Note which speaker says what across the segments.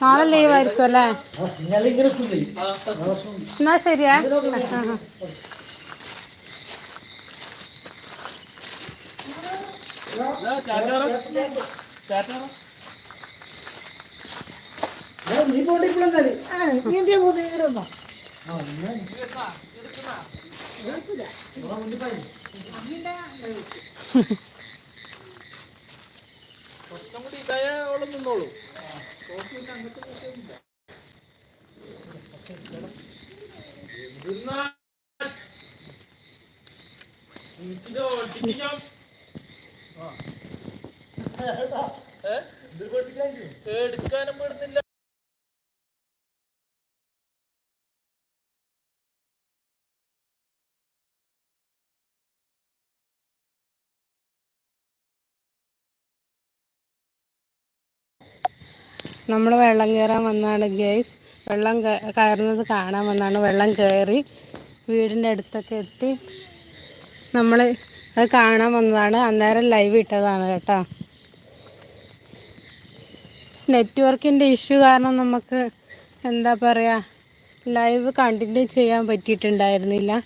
Speaker 1: നാളെ ലീവ് ആയിരിക്കും അല്ലേ എന്നാ ശരിയാ.
Speaker 2: നീ പോട്ടെ ഇപ്പോഴെന്നാൽ നീ എന്തിയാ പോകുന്നത് വന്നോ.
Speaker 3: കുറച്ചും കൂടി ഇതായ അവളെ നിന്നോളൂ? എടുക്കാനും പെടുന്നില്ല
Speaker 1: നമ്മൾ വെള്ളം കയറാൻ വന്നാണ് ഗേസ് വെള്ളം കയ- കയറുന്നത് കാണാൻ വന്നാണ് വെള്ളം കയറി വീടിന്റെ അടുത്തൊക്കെ എത്തി. നമ്മൾ അത് കാണാൻ വന്നതാണ്. അന്നേരം ലൈവ് ഇട്ടതാണ് കേട്ടോ. നെറ്റ്വർക്കിന്റെ ഇഷ്യൂ കാരണം നമുക്ക് എന്താ പറയുക ലൈവ് കണ്ടിന്യൂ ചെയ്യാൻ പറ്റിയിട്ടുണ്ടായിരുന്നില്ല.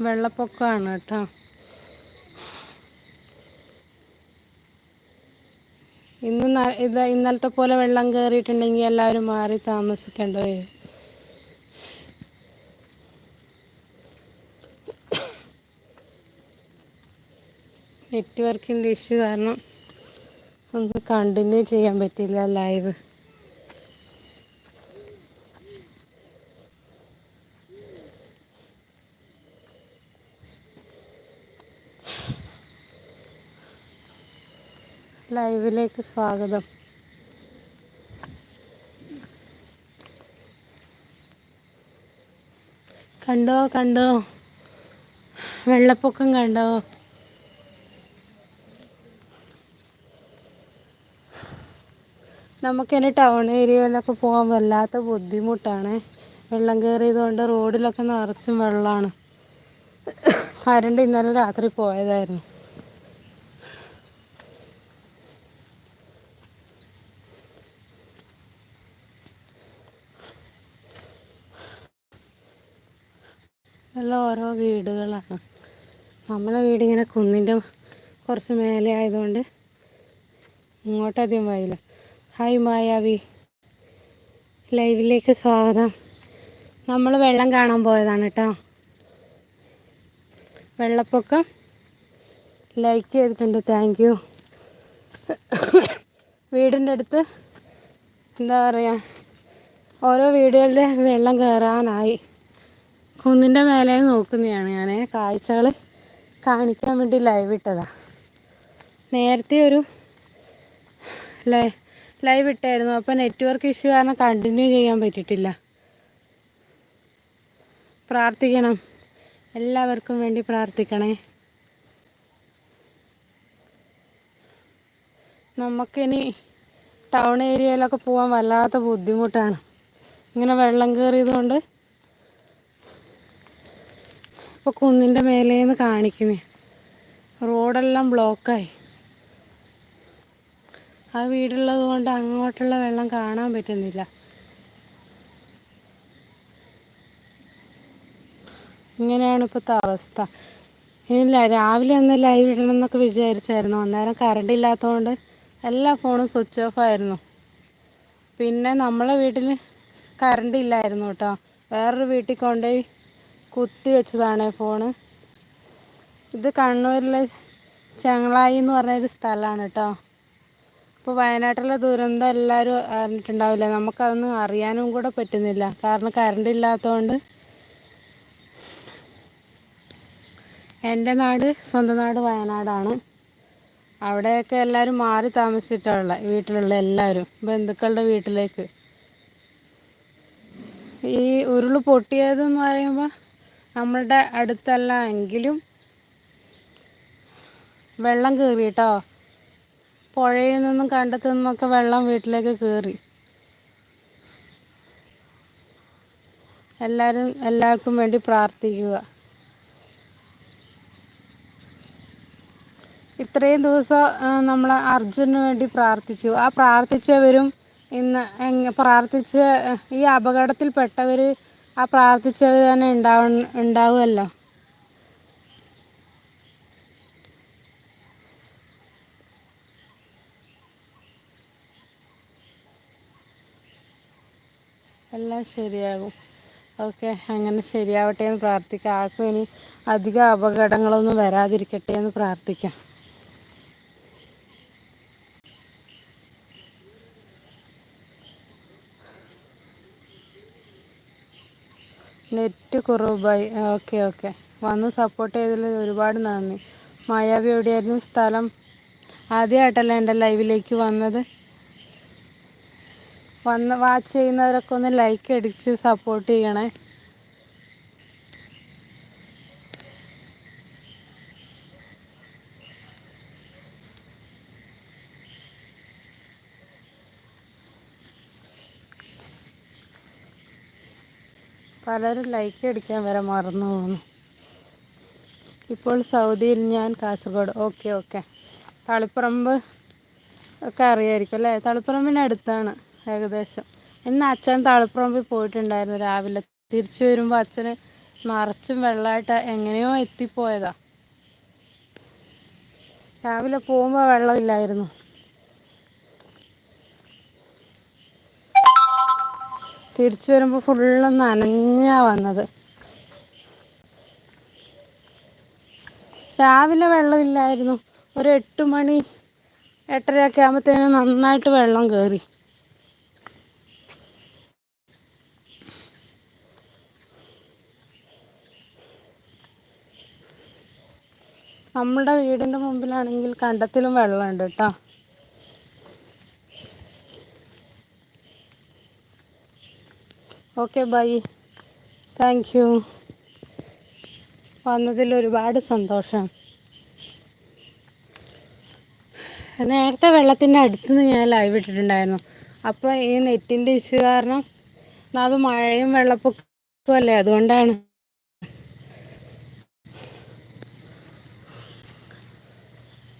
Speaker 1: വെള്ളപ്പൊക്കമാണ് കേട്ടോ. ഇന്ന് ഇത് ഇന്നലത്തെ പോലെ വെള്ളം കയറിയിട്ടുണ്ടെങ്കിൽ എല്ലാവരും മാറി താമസിക്കേണ്ടി വരും. നെറ്റ്വർക്കിന്റെ ഇഷ്യൂ കാരണം നമുക്ക് കണ്ടിന്യൂ ചെയ്യാൻ പറ്റില്ല ലൈവ് ലൈവിലേക്ക് സ്വാഗതം. കണ്ടോ കണ്ടോ? വെള്ളപ്പൊക്കം കണ്ടോ? നമുക്കിനി ടൗൺ ഏരിയയിലൊക്കെ പോകാൻ വല്ലാത്ത ബുദ്ധിമുട്ടാണ്. വെള്ളം കയറിയതുകൊണ്ട് റോഡിലൊക്കെ നിറച്ചും വെള്ളമാണ്. കരണ്ട് ഇന്നലെ രാത്രി പോയതായിരുന്നു. എല്ലാം ഓരോ വീടുകളാണ്. നമ്മളെ വീടിങ്ങനെ കുന്നിന്റെ കുറച്ച് മേലെ ആയതുകൊണ്ട് ഇങ്ങോട്ടധികം വൈകില്ല ഹായ് മായാവി. ലൈവിലേക്ക് സ്വാഗതം. നമ്മൾ വെള്ളം കാണാൻ പോയതാണ് കേട്ടോ. വെള്ളപ്പൊക്കം ലൈക്ക് ചെയ്തിട്ടുണ്ട്. താങ്ക് യു വീടിന്റെ അടുത്ത് എന്താ പറയുക ഓരോ വീടുകളിൽ വെള്ളം കയറാനായി കുന്നിന്റെ മേലെ നോക്കുന്നതാണ്. ഞാൻ കാഴ്ചകൾ കാണിക്കാൻ വേണ്ടി ലൈവ് ഇട്ടതാ. നേരത്തെ ഒരു ലൈ ലൈവ് ഇട്ടായിരുന്നു. അപ്പോൾ നെറ്റ്വർക്ക് ഇഷ്യൂ കാരണം കണ്ടിന്യൂ ചെയ്യാൻ പറ്റിയിട്ടില്ല. പ്രാർത്ഥിക്കണം. എല്ലാവർക്കും വേണ്ടി പ്രാർത്ഥിക്കണേ. നമുക്കിനി ടൗൺ ഏരിയയിലൊക്കെ പോകാൻ വല്ലാത്ത ബുദ്ധിമുട്ടാണ്. ഇങ്ങനെ വെള്ളം കയറിയത് കൊണ്ട് ഇപ്പോൾ കുന്നിന്റെ മേലേന്ന് കാണിക്കുന്നേ. റോഡെല്ലാം ബ്ലോക്കായി. ആ വീടുള്ളത് കൊണ്ട് അങ്ങോട്ടുള്ള വെള്ളം കാണാൻ പറ്റുന്നില്ല. ഇങ്ങനെയാണ് ഇപ്പോഴത്തെ അവസ്ഥ. ഇല്ല രാവിലെ ഒന്ന് ലൈവ് ഇടണം എന്നൊക്കെ വിചാരിച്ചായിരുന്നു. അന്നേരം കറണ്ട് ഇല്ലാത്തതുകൊണ്ട് എല്ലാ ഫോണും സ്വിച്ച് ഓഫ് ആയിരുന്നു. പിന്നെ നമ്മളെ വീട്ടിൽ കറണ്ട് ഇല്ലായിരുന്നു കേട്ടോ വേറൊരു വീട്ടിൽ കൊണ്ടുപോയി കുത്തി വെച്ചതാണ് ഫോണ്. ഇത് കണ്ണൂരിലെ ചെങ്ങളായി എന്ന് പറഞ്ഞൊരു സ്ഥലമാണ് കേട്ടോ ഇപ്പോൾ വയനാട്ടിലെ ദുരന്തം എല്ലാവരും അറിഞ്ഞിട്ടുണ്ടാവില്ല. നമുക്കതൊന്നും അറിയാനും കൂടെ പറ്റുന്നില്ല. കാരണം കറണ്ട് ഇല്ലാത്തതുകൊണ്ട് എന്റെ നാട് സ്വന്തം നാട് വയനാടാണ്. അവിടെയൊക്കെ എല്ലാവരും മാറി താമസിച്ചിട്ടുള്ള വീട്ടിലുള്ള എല്ലാവരും ബന്ധുക്കളുടെ വീട്ടിലേക്ക്. ഈ ഉരുൾ പൊട്ടിയതെന്ന് പറയുമ്പോൾ നമ്മളുടെ അടുത്തല്ല എങ്കിലും വെള്ളം കയറി കേട്ടോ പുഴയിൽ നിന്നും കണ്ടത്തു നിന്നൊക്കെ വെള്ളം വീട്ടിലേക്ക് കയറി എല്ലാവരും എല്ലാവർക്കും വേണ്ടി പ്രാർത്ഥിക്കുക. ഇത്രയും ദിവസം നമ്മൾ അർജുന് വേണ്ടി പ്രാർത്ഥിച്ചു. ആ പ്രാർത്ഥിച്ചവരും ഇന്ന് പ്രാർത്ഥിച്ച ഈ അപകടത്തിൽപ്പെട്ടവർ ആ പ്രാർത്ഥിച്ചവർ തന്നെ ഉണ്ടാവ ഉണ്ടാവുമല്ലോ. എല്ലാം ശരിയാകും. ഓക്കെ അങ്ങനെ ശരിയാവട്ടെ എന്ന് പ്രാർത്ഥിക്കാം. ആർക്കും ഇനി അധികം അപകടങ്ങളൊന്നും വരാതിരിക്കട്ടെ എന്ന് പ്രാർത്ഥിക്കാം. നെറ്റ് കുറവായി. Okay okay. വന്ന് സപ്പോർട്ട് ചെയ്തതിൽ ഒരുപാട് നന്ദി. മായാവി എവിടെയായിരുന്നു സ്ഥലം? ആദ്യമായിട്ടല്ല എന്റെ ലൈവിലേക്ക് വന്നത്? വന്ന് വാച്ച് ചെയ്യുന്നവരൊക്കെ ഒന്ന് ലൈക്ക് അടിച്ച് സപ്പോർട്ട് ചെയ്യണേ. പലരും ലൈക്ക് അടിക്കാൻ വരെ മറന്നു പോകുന്നു ഇപ്പോൾ സൗദിയിൽ ഞാൻ കാസർഗോഡ്. ഓക്കെ ഓക്കെ തളിപ്പറമ്പ് ഒക്കെ അറിയായിരിക്കും അല്ലേ? തളിപ്പറമ്പിനടുത്താണ് ഏകദേശം. ഇന്ന് അച്ഛൻ തളിപ്പറമ്പിൽ പോയിട്ടുണ്ടായിരുന്നു രാവിലെ. തിരിച്ചു വരുമ്പോൾ അച്ഛന് നിറച്ചും വെള്ളമായിട്ട് എങ്ങനെയോ എത്തിപ്പോയതാ. രാവിലെ പോകുമ്പോൾ വെള്ളമില്ലായിരുന്നു. തിരിച്ചു വരുമ്പോൾ ഫുള്ള് നനഞ്ഞാ വന്നത്. രാവിലെ വെള്ളമില്ലായിരുന്നു. ഒരു എട്ട് മണി എട്ടരയൊക്കെ ആകുമ്പോഴത്തേനും നന്നായിട്ട് വെള്ളം കയറി നമ്മുടെ വീടിന്റെ മുമ്പിലാണെങ്കിൽ കണ്ടത്തിലും വെള്ളമുണ്ട് കേട്ടോ. Okay bye. Thank you. വന്നതിൽ ഒരുപാട് സന്തോഷം. നേരത്തെ വെള്ളത്തിന്റെ അടുത്ത് നിന്ന് ഞാൻ ലൈവ് ഇട്ടിട്ടുണ്ടായിരുന്നു. അപ്പോൾ ഈ നെറ്റിന്റെ ഇഷ്യൂ കാരണം അത് മഴയും വെള്ളപ്പൊക്കവും അല്ലേ അതുകൊണ്ടാണ്.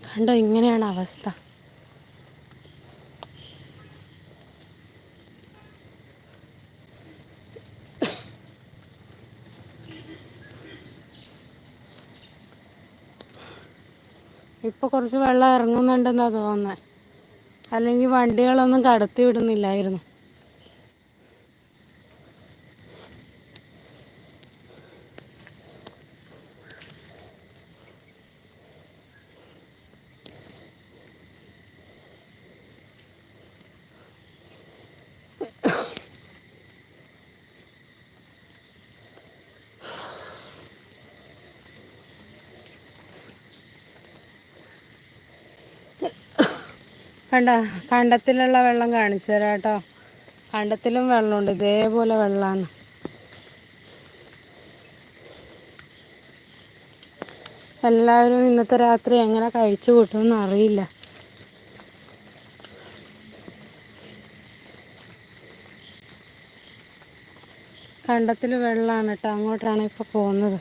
Speaker 1: കണ്ടോ ഇങ്ങനെയാണ് അവസ്ഥ. ഇപ്പോൾ കുറച്ച് വെള്ളം ഇറങ്ങുന്നുണ്ടെന്നാണ് തോന്നുന്നത് അല്ലെങ്കിൽ വണ്ടികളൊന്നും കടത്തി വിടുന്നില്ലായിരുന്നു. കണ്ട കണ്ടത്തിലുള്ള വെള്ളം കാണിച്ചു തരാം കേട്ടോ. കണ്ടത്തിലും വെള്ളമുണ്ട് ഇതേപോലെ വെള്ളമാണ്. എല്ലാവരും ഇന്നത്തെ രാത്രി എങ്ങനെ കഴിച്ചു കൂട്ടുമെന്ന് അറിയില്ല. കണ്ടത്തിൽ വെള്ളമാണ് കേട്ടോ അങ്ങോട്ടാണ് ഇപ്പോൾ പോകുന്നത്.